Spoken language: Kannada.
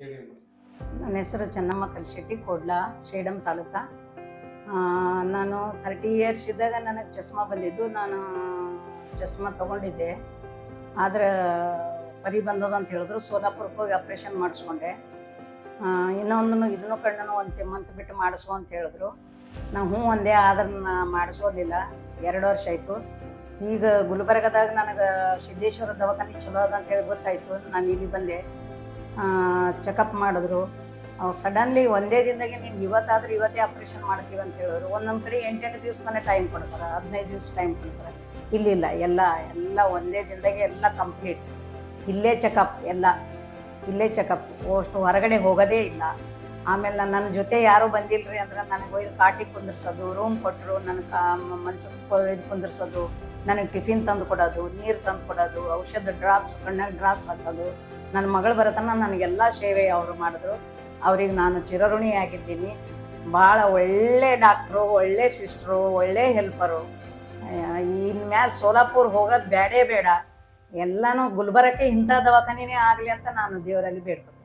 ನನ್ನ ಹೆಸರು ಚೆನ್ನಮ್ಮ ಕಲ್ಶೆಟ್ಟಿ, ಕೋಡ್ಲ ಶೇಡಂ ತಾಲೂಕ. ನಾನು ಥರ್ಟಿ ಇಯರ್ಸ್ ಇದ್ದಾಗ ನನಗೆ ಚಸ್ಮಾ ಬಂದಿದ್ದು. ನಾನು ಚಸ್ಮಾ ತಗೊಂಡಿದ್ದೆ. ಆದ್ರೆ ಪರಿ ಬಂದದ ಅಂತ ಹೇಳಿದ್ರು. ಸೋಲಾಪುರಕ್ಕೆ ಹೋಗಿ ಆಪ್ರೇಷನ್ ಮಾಡಿಸ್ಕೊಂಡೆ ಇನ್ನೊಂದನ್ನು ಇದನ್ನು ಕಣ್ಣನ್ನು ಒಂದು ಮಂತ್ ಬಿಟ್ಟು ಮಾಡಿಸು ಅಂತ ಹೇಳಿದ್ರು. ನಾವು ಹ್ಞೂ ಒಂದೇ ಆದ್ರನ್ನ ಮಾಡಿಸೋಲಿಲ್ಲ ಎರಡು ವರ್ಷ ಆಯಿತು. ಈಗ ಗುಲ್ಬರ್ಗದಾಗ ನನಗೆ ಸಿದ್ದೇಶ್ವರ ದವಾಖಾನೆ ಚಲೋ ಅದ ಅಂತ ಹೇಳಿ ಗೊತ್ತಾಯಿತು. ನಾನು ಇಲ್ಲಿ ಬಂದೆ. ಚೆಕಪ್ ಮಾಡಿದ್ರು. ಸಡನ್ಲಿ ಒಂದೇ ದಿನದಾಗೆ ನೀನು ಇವತ್ತಾದರೂ ಇವತ್ತೇ ಆಪ್ರೇಷನ್ ಮಾಡ್ತೀವಿ ಅಂತ ಹೇಳಿದ್ರು ಒಂದೊಂದು ಕಡೆ ಎಂಟೆಂಟು ದಿವಸನೇ ಟೈಮ್ ಕೊಡ್ತಾರೆ. ಹದಿನೈದು ದಿವಸ ಟೈಮ್ ಕೊಡ್ತಾರೆ. ಇಲ್ಲಿಲ್ಲ, ಎಲ್ಲ ಎಲ್ಲ ಒಂದೇ ದಿನದಾಗೆ ಎಲ್ಲ ಕಂಪ್ಲೀಟ್ ಇಲ್ಲೇ ಚೆಕಪ್ ಎಲ್ಲ. ಇಲ್ಲೇ ಚೆಕಪ್ ಅಷ್ಟು ಹೊರಗಡೆ ಹೋಗೋದೇ ಇಲ್ಲ. ಆಮೇಲೆ ನಾನು ನನ್ನ ಜೊತೆ ಯಾರೂ ಬಂದಿಲ್ಲರಿ ಅಂದ್ರೆ ನನಗೆ ಒಯ್ದು ಕಾಟಿಗೆ ಕುಂದಿರ್ಸೋದು ರೂಮ್ ಕೊಟ್ಟರು ನನಗೆ ಕಾ ಮಂಚಕ್ಕೆ ಒಯ್ದು ಕುಂದಿರ್ಸೋದು, ನನಗೆ ಟಿಫಿನ್ ತಂದು ಕೊಡೋದು, ನೀರು ತಂದು ಕೊಡೋದು, ಔಷಧ ಡ್ರಾಪ್ಸ್ ಕಣ್ಣಾಗ ಡ್ರಾಪ್ಸ್ ಹಾಕೋದು ನನ್ನ ಮಗಳು ಬರತನ ನನಗೆಲ್ಲ ಸೇವೆ ಅವರು ಮಾಡಿದ್ರು. ಅವ್ರಿಗೆ ನಾನು ಚಿರಋಣಿಯಾಗಿದ್ದೀನಿ ಭಾಳ ಒಳ್ಳೆ ಡಾಕ್ಟ್ರು, ಒಳ್ಳೆ ಸಿಸ್ಟ್ರು, ಒಳ್ಳೆ ಹೆಲ್ಪರು. ಇನ್ಮ್ಯಾಲೆ ಸೋಲಾಪುರ್ ಹೋಗೋದು ಬೇಡೇ ಬೇಡ. ಎಲ್ಲನೂ ಗುಲ್ಬರ್ಗಕ್ಕೆ ಇಂಥ ದವಾಖಾನೆಯೇ ಆಗಲಿ ಅಂತ ನಾನು ದೇವರಲ್ಲಿ ಬೇಡ್ಕೊತೀನಿ.